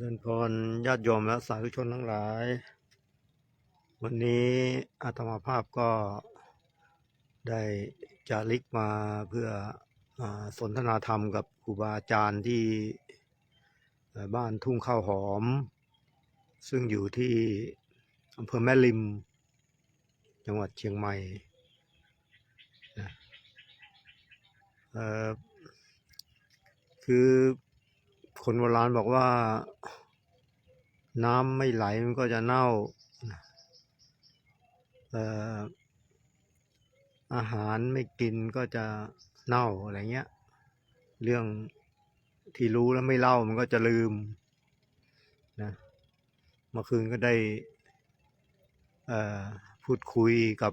เริญพรญาติโยมและสาธุชนทั้งหลาย วันนี้อาตมาภาพก็ได้จาริกมาเพื่ออสนทนาธรรมกับครูบาอาจารย์ที่บ้านทุ่งข้าวหอม ซึ่งอยู่ที่อำเภอแม่ริม จังหวัดเชียงใหม่นะเออคือ คนโบราณบอกว่า น้ำไม่ไหลมันก็จะเน่าเอ่ออาหารไม่กินก็จะเน่าอะไรเงี้ย เรื่องที่รู้แล้วไม่เล่ามันก็จะลืมนะเมื่อคืนก็ได้เอ่อพูดคุยกับ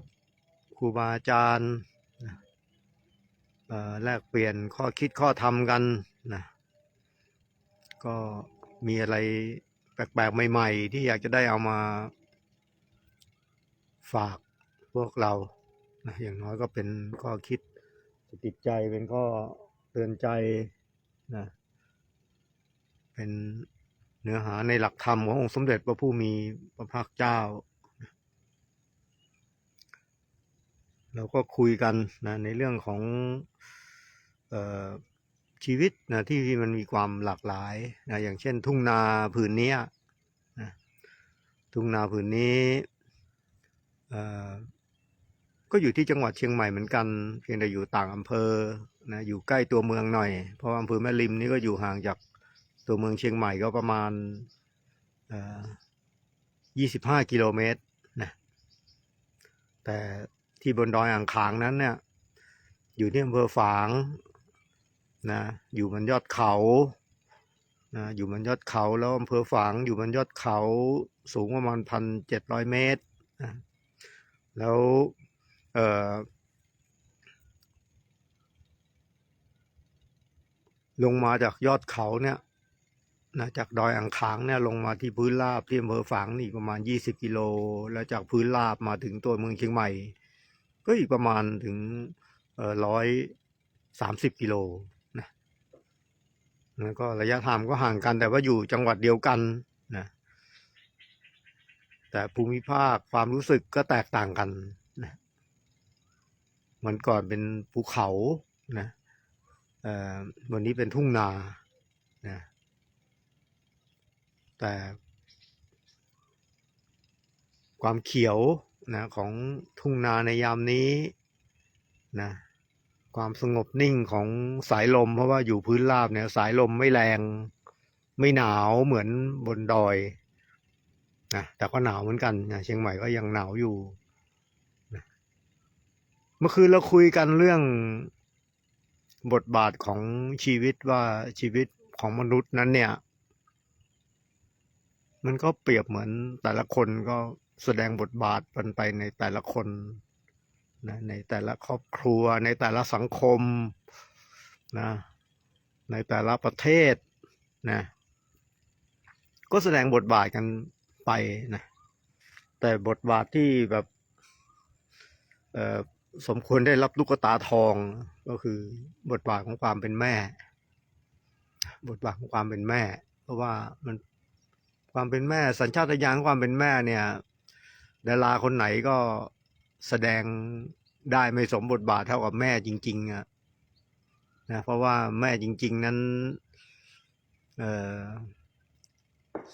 ครูบาอาจารย์เอ่อแลกเปลี่ยนข้อคิดข้อธรรมกันนะ ก็มีอะไรแปลกๆใหม่ๆ ที่อยากจะได้เอามาฝากพวกเรานะอย่างน้อยก็เป็นข้อคิดติดใจเป็นข้อเตือนใจนะเป็นเนื้อหาในหลักธรรมขององค์สมเด็จพระผู้มีพระภาคเจ้า เราก็คุยกันนะในเรื่องของเออ ชีวิตนะที่มันมีความหลากหลายนะอย่างเช่น ทุ่งนาผืนนี้นะทุ่งนาผืนนี้เอ่อก็อยู่ที่จังหวัดเชียงใหม่เหมือนกัน เพียงแต่อยู่ต่างอำเภอนะอยู่ใกล้ตัวเมืองหน่อย เพราะอำเภอแม่ริมนี่ก็อยู่ห่างจากตัวเมืองเชียงใหม่ก็ประมาณเอ่อยี่สิบห้ากิโลเมตรนะแต่ที่บนดอยอ่างขางนั้นเนี่ยอยู่ที่อำเภอฝาง นะอยู่บนยอดเขานะอยู่บนยอดเขาแล้วอำเภอฝางอยู่บนยอดเขาสูงประมาณพันเจ็ดร้อยเมตรนะแล้วเอ่อลงมาจากยอดเขาเนี่ยนะจากดอยอ่างขางเนี่ยลงมาที่พื้นราบที่อำเภอฝางนี่ประมาณยี่สิบกิโล แล้วจากพื้นราบมาถึงตัวเมืองเชียงใหม่ ก็อีกประมาณถึงร้อยสามสิบกิโล แล้วก็ระยะทางก็ห่างกัน แต่ว่าอยู่จังหวัดเดียวกันนะแต่ภูมิภาคความรู้สึกก็แตกต่างกันนะมันก่อนเป็นภูเขานะวันนี้เป็นทุ่งนานะแต่ความเขียวนะของทุ่งนาในยามนี้นะ ความสงบนิ่งของสายลม เพราะว่าอยู่พื้นราบเนี่ย สายลมไม่แรง ไม่หนาวเหมือนบนดอยนะแต่ก็หนาวเหมือนกันนะเชียงใหม่ก็ยังหนาวอยู่นะเมื่อคืนเราคุยกันเรื่องบทบาทของชีวิตว่าชีวิตของมนุษย์นั้นเนี่ย มันก็เปรียบเหมือนแต่ละคนก็แสดงบทบาทมันไปในแต่ละคน นะในแต่ละครอบครัว ในแต่ละสังคมนะในแต่ละประเทศนะก็แสดงบทบาทกันไปนะแต่บทบาทที่แบบสมควรได้รับลูกตาทองก็คือบทบาทของความเป็นแม่ บทบาทของความเป็นแม่ เพราะว่ามันความเป็นแม่ สัญชาตญาณของความเป็นแม่เนี่ยดาราคนไหนก็ แสดงได้ไม่สมบทบาทเท่ากับแม่จริง ๆอะนะเพราะว่าแม่จริง ๆ นั้นเ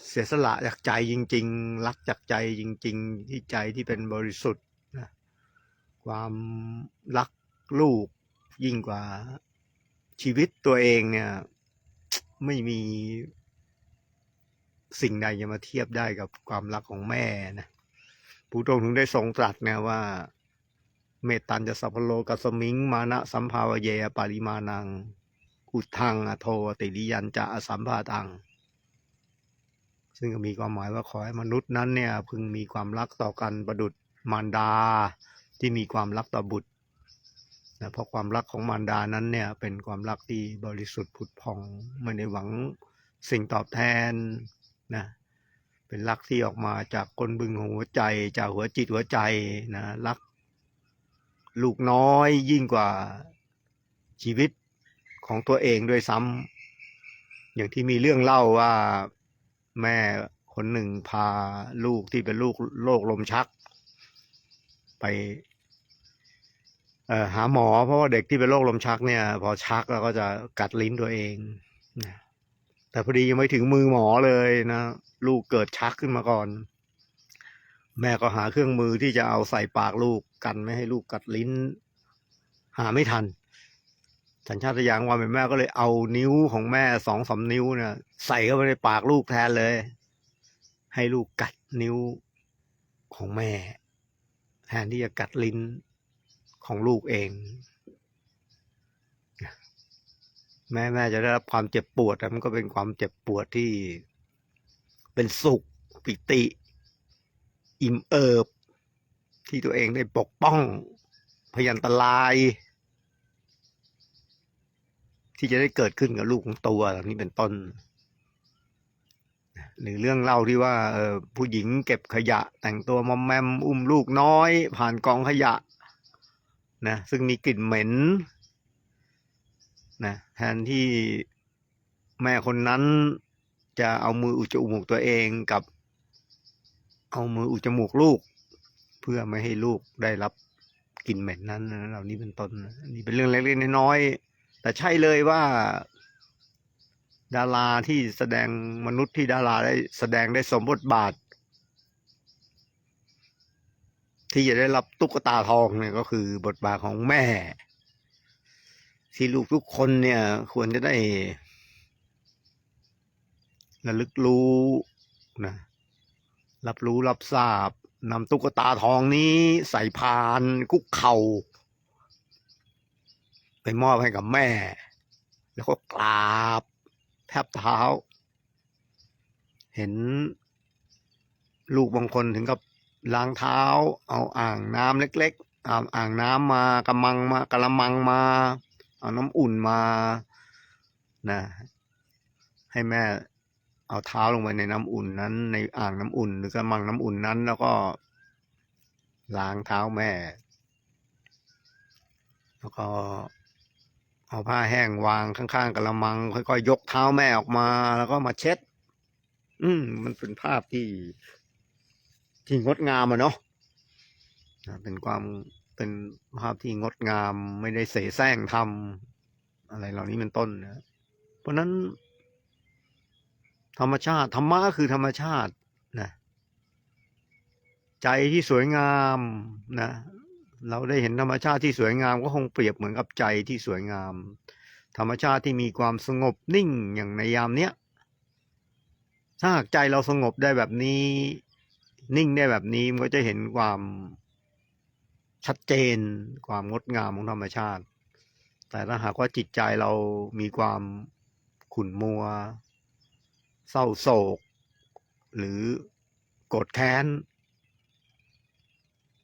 เสียสละจากใจจริง ๆ รักจากใจจริง ๆ ที่ใจที่เป็นบริสุทธิ์นะความรักลูกยิ่งกว่าชีวิตตัวเองเนี่ย ไม่มีสิ่งใดจะมาเทียบได้กับความรักของแม่นะ ผู้ตรงถึงได้ทรงตรัสนะว่า เมตตันจะสัพพโลกัสมิง มานะสัมภาวเยปาริมานัง อุทังอโทติริยันจะอสัมภาตัง ซึ่งก็มีความหมายว่าขอให้มนุษย์นั้นเนี่ยพึงมีความรักต่อกันประดุจมารดาที่มีความรักต่อบุตรนะเพราะความรักของมารดานั้นเนี่ยเป็นความรักที่บริสุทธิ์ผุดพองไม่ได้หวังสิ่งตอบแทนนะ เป็นรักที่ออกมาจากก้นบึงหัวใจจากหัวจิตหัวใจนะรัก ลูกน้อยยิ่งกว่าชีวิตของตัวเองด้วยซ้ำอย่างที่มีเรื่องเล่าว่าแม่คนหนึ่งพาลูกที่เป็นลูกโรคลมชัก ไปหาหมอเพราะว่าเด็กที่เป็นโรคลมชักเนี่ย พอชักแล้วก็จะกัดลิ้นตัวเองนะ แต่พอดียังไม่ถึงมือหมอเลยนะลูกเกิดชักขึ้นมาก่อน แม่ก็หาเครื่องมือที่จะเอาใส่ปากลูกกันไม่ให้ลูกกัดลิ้น หาไม่ทัน สัญชาตญาณความเป็นแม่ก็เลยเอานิ้วของแม่สองสามนิ้วเนี่ยใส่เข้าไปในปากลูกแทนเลย ให้ลูกกัดนิ้วของแม่แทนที่จะกัดลิ้นของลูกเอง แม่แม่จะได้รับความเจ็บปวดแต่มันก็เป็นความเจ็บปวดที่เป็นสุขปิติ อิ่มเอิบ ที่ตัวเองได้ปกป้อง พยันตราย ที่จะได้เกิดขึ้นกับลูกของตัวนี้เป็นต้น หรือเรื่องเล่าที่ว่าผู้หญิงเก็บขยะ แต่งตัวมอมแมมอุ้มลูกน้อย ผ่านกองขยะนะซึ่งมีกลิ่นเหม็น นะแทนที่แม่คนนั้นจะเอามืออุดจมูกตัวเองกับ เอามืออุดจมูกลูก เพื่อไม่ให้ลูกได้รับกลิ่นเหม็นนั้นเหล่านี้เป็นต้นนี่เป็นเรื่องเล็กๆน้อยๆแต่ใช่เลยว่า ดาราที่แสดงมนุษย์ที่ดาราได้แสดงได้สมบทบาท ที่จะได้รับตุ๊กตาทองเนี่ยก็คือบทบาทของแม่ ที่ลูกทุกคนเนี่ย ควรจะได้ระลึกรู้นะรับรู้รับทราบนำตุ๊กตาทองนี้ใส่พานคุกเข่าไปมอบให้กับแม่ แล้วก็กราบแทบเท้า เห็นลูกบางคนถึงกับล้างเท้า เอาอ่างน้ำเล็กๆเอาอ่างน้ำมากระมังมากระมังมา เอาน้ำอุ่นมานะให้แม่เอาเท้าลงไปในน้ำอุ่นนั้น ในอ่างน้ำอุ่น หรือกระมังน้ำอุ่นนั้น แล้วก็ล้างเท้าแม่ แล้วก็เอาผ้าแห้งวางข้างๆกระมัง ค่อยๆยกเท้าแม่ออกมา แล้วก็มาเช็ด อืมมันเป็นภาพที่ที่งดงามอะเนาะนะเป็นความ เป็นภาพที่งดงาม ไม่ได้เสแสร้งทำอะไรเหล่านี้เป็นต้นนะเพราะนั้น ธรรมชาติ ธรรมะคือธรรมชาตินะใจที่สวยงามนะเราได้เห็นธรรมชาติที่สวยงามก็คงเปรียบเหมือนกับใจที่สวยงาม ธรรมชาติที่มีความสงบนิ่งอย่างในยามเนี้ยถ้าหากใจเราสงบได้แบบนี้ นิ่งได้แบบนี้มันก็จะเห็นความ ชัดเจน ความงดงามของธรรมชาติ แต่ถ้าหากว่าจิตใจเรามีความขุ่นมัว เศร้าโศก หรือโกรธแค้น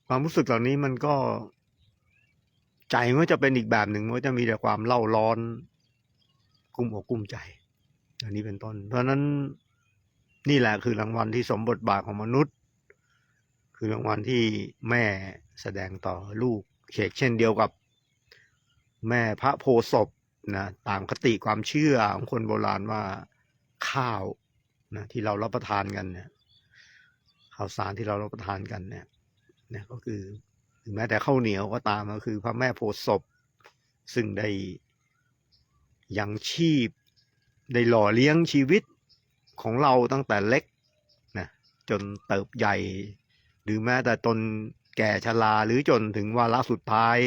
ความรู้สึกเหล่านี้มันก็ ใจมันจะเป็นอีกแบบหนึ่งมันจะมีแต่ความเล่าร้อน กุ้มอกกุ้มใจ อันนี้เป็นต้น เพราะฉะนั้นนี่แหละคือรางวัลที่สมบทบาทของมนุษย์ คือรางวัลที่แม่ แสดงต่อลูกเชกเช่นเดียวกับแม่พระโพศพนะตามคติความเชื่อของคนโบราณว่าข้าวนะที่เรารับประทานกันเนี่ยข้าวสารที่เรารับประทานกันเนี่ยเนี่ยก็คือถึงแม้แต่ข้าวเหนียวก็ตามก็คือ พระแม่โพศพซึ่งได้ยังชีพได้หล่อเลี้ยงชีวิตของเราตั้งแต่เล็กนะจนเติบใหญ่ หรือแม้แต่ตน แก่ชราหรือจนถึงวาระสุดท้าย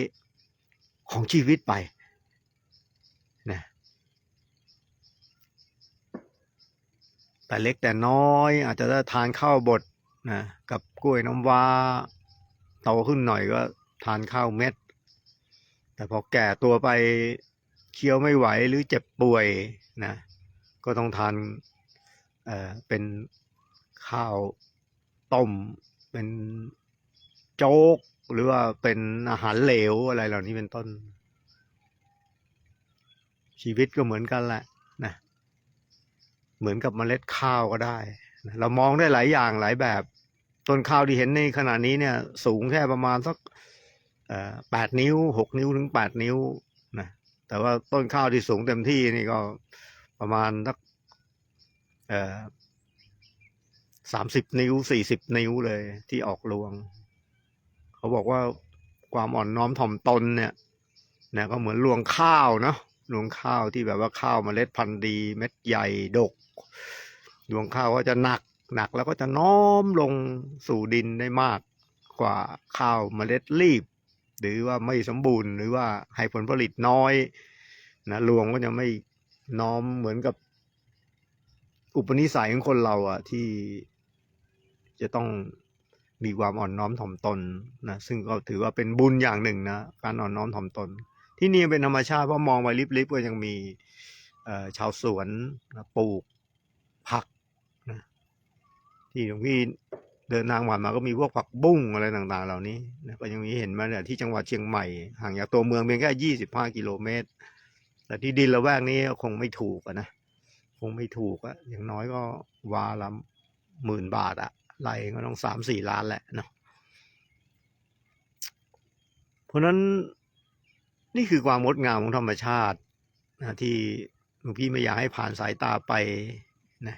ของชีวิตไปนะแต่เล็กแต่น้อยอาจจะได้ทานข้าวบดนะกับกล้วยน้ำว้าโตขึ้นหน่อยก็ทานข้าวเม็ด แต่พอแก่ตัวไปเคี้ยวไม่ไหวหรือเจ็บป่วยนะก็ต้องทานเอ่อเป็นข้าวต้มเป็น โจ๊ก หรือว่าเป็นอาหารเหลวอะไรเหล่านี้เป็นต้น ชีวิตก็เหมือนกันแหละนะเหมือนกับเมล็ดข้าวก็ได้นะเรามองได้หลายอย่างหลายแบบ ต้นข้าวที่เห็นในขณะนี้เนี่ย สูงแค่ประมาณสักแปดนิ้วหกนิ้วถึงแปดนิ้วนะแต่ว่าต้นข้าวที่สูงเต็มที่นี่ก็ประมาณสักสามสิบนิ้วสี่สิบนิ้วเลยที่ออกรวง เขาบอกว่าความอ่อนน้อมถ่อมตนเนี่ยนะก็เหมือนรวงข้าวเนาะรวงข้าวที่แบบว่าข้าวเมล็ดพันธุ์ดี เม็ดใหญ่ดกรวงข้าวก็จะหนักหนักแล้วก็จะน้อมลงสู่ดินได้มากกว่าข้าวเมล็ดรีบ หรือว่าไม่สมบูรณ์หรือว่าให้ผลผลิตน้อยนะรวงก็จะไม่น้อมเหมือนกับ อุปนิสัยของคนเราอะที่จะต้อง มีความอ่อนน้อมถ่อมตนนะซึ่งก็ถือว่าเป็นบุญอย่างหนึ่งนะการอ่อนน้อมถ่อมตน ที่นี่เป็นธรรมชาติเพราะมองไปลิบๆก็ยังมีชาวสวนนะปลูกผักนะที่หลวงพี่เดินทางผ่านมาก็มีพวกผักบุ้งอะไรต่างๆ เหล่านี้นะก็ยังมีเห็นมาเนี่ยที่จังหวัดเชียงใหม่ ห่างจากตัวเมืองเพียงแค่ยี่สิบห้ากิโลเมตร แต่ที่ดินละแวกนี้คงไม่ถูกนะคงไม่ถูกอะอย่างน้อยก็วาละหมื่นบาทอะ ไรก็ต้องสามสี่ล้านแหละเนาะเพราะฉะนั้นนี่คือความงดงามของธรรมชาตินะที่หลวงพี่ไม่อยากให้ผ่านสายตาไปนะ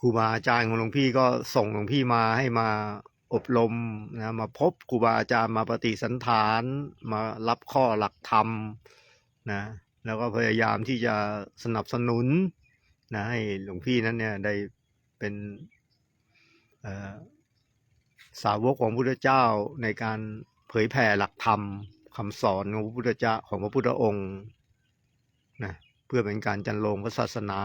ครูบาอาจารย์ของหลวงพี่ก็ส่งหลวงพี่มาให้มาอบรมนะมาพบครูบาอาจารย์มาปฏิสันฐานมารับข้อหลักธรรมนะแล้วก็พยายามที่จะสนับสนุนนะให้หลวงพี่นั้นเนี่ยได้ เป็นสาวกของพระพุทธเจ้าในการเผยแผ่หลักธรรมคำสอนของพระพุทธเจ้าของพระพุทธองค์นะเพื่อเป็นการจันโลงพระศาสนา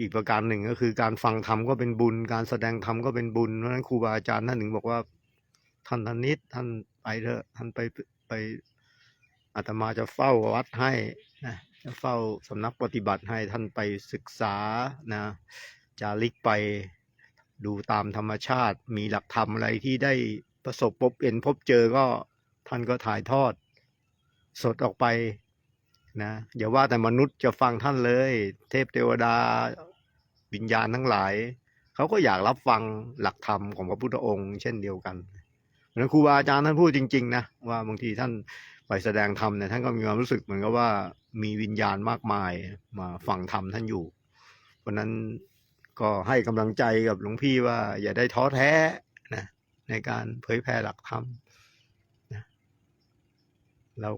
อีกประการหนึ่งก็คือการฟังธรรมก็เป็นบุญ การแสดงธรรมก็เป็นบุญเพราะฉะนั้นครูบาอาจารย์ท่านถึงบอกว่าท่านธนิตท่านไปเถอะท่านไปไปอาตมาจะเฝ้าวัดให้ เฝ้าสำนักปฏิบัติให้ท่านไปศึกษานะจาริกไปดูตามธรรมชาติ มีหลักธรรมอะไรที่ได้ประสบพบเห็นพบเจอก็ท่านก็ถ่ายทอด สดออกไปนะอย่าว่าแต่มนุษย์จะฟังท่านเลย เทพเทวดาวิญญาณทั้งหลาย เขาก็อยากรับฟังหลักธรรมของพระพุทธองค์ เช่นเดียวกันนั้นครูบาอาจารย์ท่านพูดจริง ๆ นะ ว่าบางทีท่านไปแสดงธรรมเนี่ยท่านก็มีความรู้สึกเหมือนกับว่า มีวิญญาณมากมายมาฟังธรรมท่านอยู่เพราะนั้นก็ให้กำลังใจกับหลวงพี่ว่า อย่าได้ท้อแท้นะในการเผยแผ่หลักธรรมนะเรา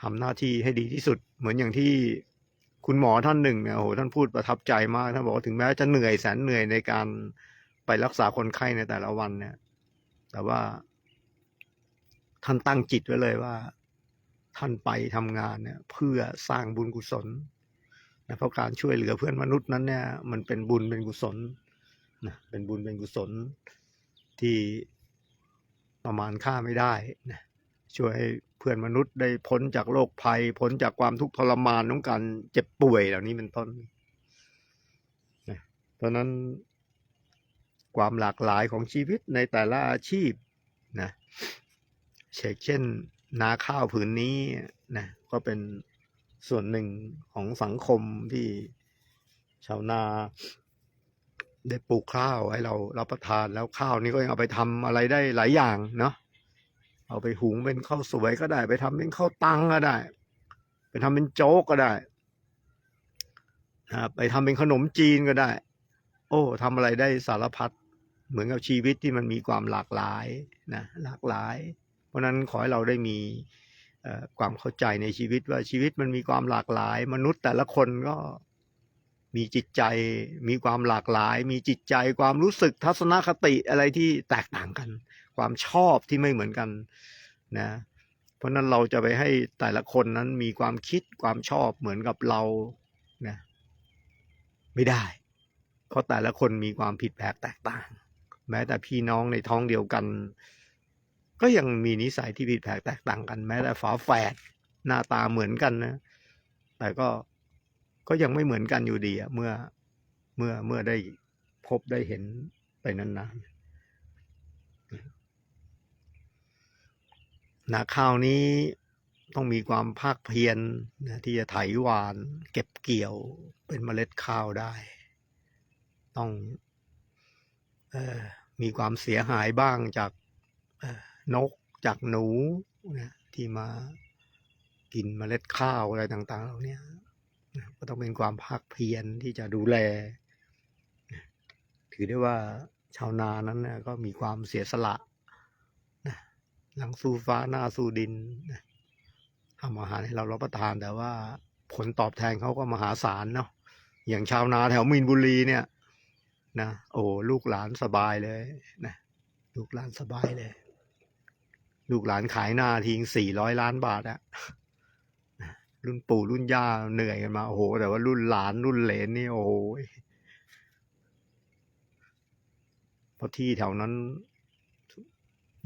ทำหน้าที่ให้ดีที่สุด เหมือนอย่างที่คุณหมอท่านหนึ่งเนี่ยโอ้โหท่านพูดประทับใจมากท่านบอกว่าถึงแม้จะเหนื่อยแสนเหนื่อยในการไปรักษาคนไข้ในแต่ละวันเนี่ย แต่ว่าท่านตั้งจิตไว้เลยว่า ท่านไปทำงานเนี่ยเพื่อสร้างบุญกุศลนะเพราะการช่วยเหลือเพื่อนมนุษย์นั้นเนี่ยมันเป็นบุญเป็นกุศลนะเป็นบุญเป็นกุศลที่ประมาณค่าไม่ได้นะช่วยให้เพื่อนมนุษย์ได้พ้นจากโรคภัยพ้นจากความทุกข์ทรมานของการเจ็บป่วยเหล่านี้เป็นต้นนะเพราะนั้นความหลากหลายของชีวิตในแต่ละอาชีพนะเช่นเช่ นาข้าวผืนนี้นะก็เป็นส่วนหนึ่งของสังคมที่ชาวนาได้ปลูกข้าวให้เรารับประทานแล้วข้าวนี้ก็ยังเอาไปทำอะไรได้หลายอย่างเนาะเอาไปหุงเป็นข้าวสวยก็ได้ ไปทำเป็นข้าวตังก็ได้ ไปทำเป็นโจ๊กก็ได้นะไปทำเป็นขนมจีนก็ได้ โอ้ทำอะไรได้สารพัดเหมือนกับชีวิตที่มันมีความหลากหลายนะหลากหลาย ราะนั้นขอให้เราได้มีความเข้าใจในชีวิตว่าชีวิตมันมีความหลากหลาย มนุษย์แต่ละคนก็มีจิตใจ มีความหลากหลาย มีจิตใจความรู้สึกทัศนคติอะไรที่แตกต่างกัน ความชอบที่ไม่เหมือนกันนะเพราะนั้นเราจะไปให้แต่ละคนนั้นมีความคิดความชอบเหมือนกับเรานะไม่ได้ เพราะแต่ละคนมีความผิดแผกแตกต่าง แม้แต่พี่น้องในท้องเดียวกัน ก็ยังมีนิสัยที่ผิดแผกแตกต่างกันแม้แต่ฝาแฝดหน้าตาเหมือนกันนะ แต่ก็ก็ยังไม่เหมือนกันอยู่ดีอะเมื่อเมื่อเมื่อได้พบได้เห็นไปนานๆนาข้าวนี้ต้องมีความภาคเพียรนะที่จะไถหวาน เก็บเกี่ยวเป็นเมล็ดข้าวได้ ต้องออมีความเสียหายบ้างจากออ นกจากหนูนะที่มากินเมล็ดข้าวอะไรต่างๆเหล่านี้ก็ต้องเป็นความภาคเพียรที่จะดูแล ถือได้ว่าชาวนานั้นนะก็มีความเสียสละนะหลังสู้ฟ้าหน้าสู้ดินนะทำอาหารให้เรารับประทานแต่ว่าผลตอบแทนเขาก็มหาศาลเนาะอย่างชาวนาแถวมีนบุรีเนี่ยนะโอ้ลูกหลานสบายเลยนะลูกหลานสบายเลย ลูกหลานขายหน้าทิ้งสี่ร้อยล้านบาทอะรุ่นปู่รุ่นย่าเหนื่อยกันมาโอ้โห แต่ว่ารุ่นหลานรุ่นเหลนนี่โอ้โหเพราะที่แถวนั้น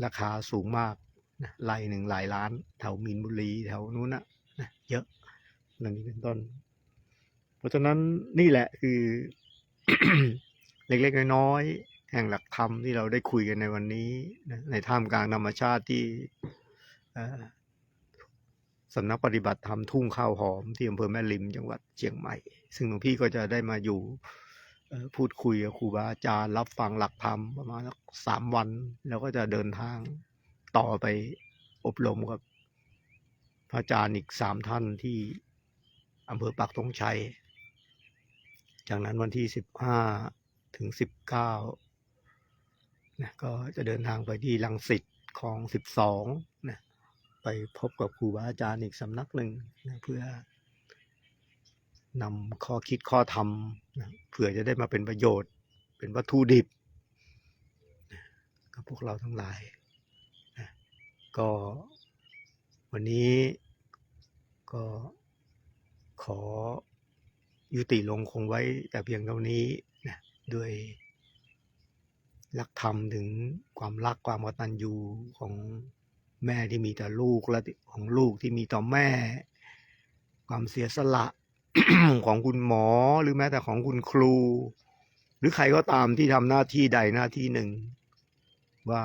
ราคาสูงมากนะไร่หนึ่งหลายล้าน แถวมีนบุรีแถวนู้นนะนะเยอะนั่นนี้เป็นต้น เพราะฉะนั้นนี่แหละคือ เล็กๆน้อยๆ แห่งหลักธรรมที่เราได้คุยกันในวันนี้นะในท่ามกลางธรรมชาติที่สำนักปฏิบัติธรรมทุ่งข้าวหอมที่อำเภอแม่ริมจังหวัดเชียงใหม่ ซึ่งหลวงพี่ก็จะได้มาอยู่พูดคุยกับครูบาอาจารย์รับฟังหลักธรรมประมาณสักสามวัน แล้วก็จะเดินทางต่อไปอบรมกับพระอาจารย์อีกสามท่านที่อำเภอปักธงชัย จากนั้นวันที่สิบห้าถึงสิบเก้า นะก็จะเดินทางไปที่ลังสิตของสิบสองนะไปพบกับครูบาอาจารย์อีกสำนักหนึ่งนะเพื่อนำข้อคิดข้อธรรมนะเพื่อจะได้มาเป็นประโยชน์ เป็นวัตถุดิบนะกับพวกเราทั้งหลายนะก็วันนี้ก็ขอยุติลงคงไว้แต่เพียงเท่านี้นะด้วย หลักธรรมถึงความรักความกตัญญูของแม่ที่มีต่อลูกและของลูกที่มีต่อแม่ ความเสียสละของคุณหมอหรือแม้แต่ของคุณครู หรือใครก็ตามที่ทำหน้าที่ใดหน้าที่หนึ่ง ว่า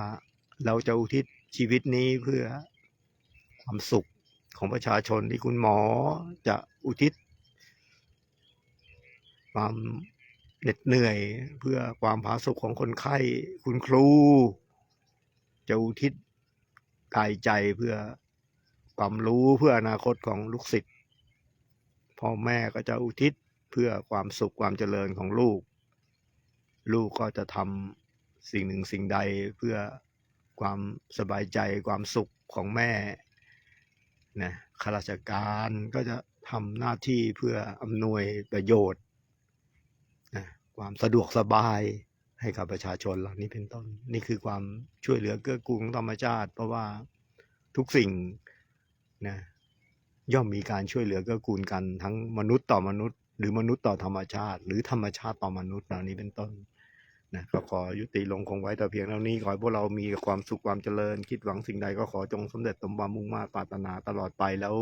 เราจะอุทิศชีวิตนี้เพื่อความสุขของประชาชนที่คุณหมอจะอุทิศความ เหน็ดเหนื่อยเพื่อความผาสุกของคนไข้ คุณครู จะอุทิศกายใจเพื่อความรู้เพื่ออนาคตของลูกศิษย์พ่อแม่ก็จะอุทิศเพื่อความสุขความเจริญของลูก ลูกก็จะทำสิ่งหนึ่งสิ่งใดเพื่อความสบายใจความสุขของแม่นะข้าราชการก็จะทำหน้าที่เพื่ออำนวยประโยชน์ ความสะดวกสบายให้กับประชาชนเหล่านี้เป็นต้น นี่คือความช่วยเหลือเกื้อกูลของธรรมชาติ เพราะว่าทุกสิ่งนะย่อมมีการช่วยเหลือเกื้อกูลกัน ทั้งมนุษย์ต่อมนุษย์ หรือมนุษย์ต่อธรรมชาติ หรือธรรมชาติต่อมนุษย์เหล่านี้เป็นต้นนะก็ขอยุติลงคงไว้แต่เพียงเท่านี้ ขอให้พวกเรามีความสุขความเจริญ คิดหวังสิ่งใดก็ขอจงสำเร็จสมความมุ่งมา่ปรารถนาตลอดไปแล้ว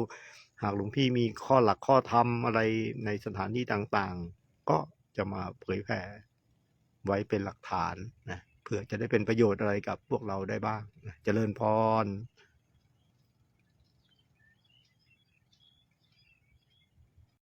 หากหลวงพี่มีข้อหลักข้อธรรมอะไรในสถานที่ต่างๆ ก็ จะมาเผยแผ่ไว้เป็นหลักฐานนะเพื่อจะได้เป็นประโยชน์อะไรกับพวกเราได้บ้างนะเจริญพร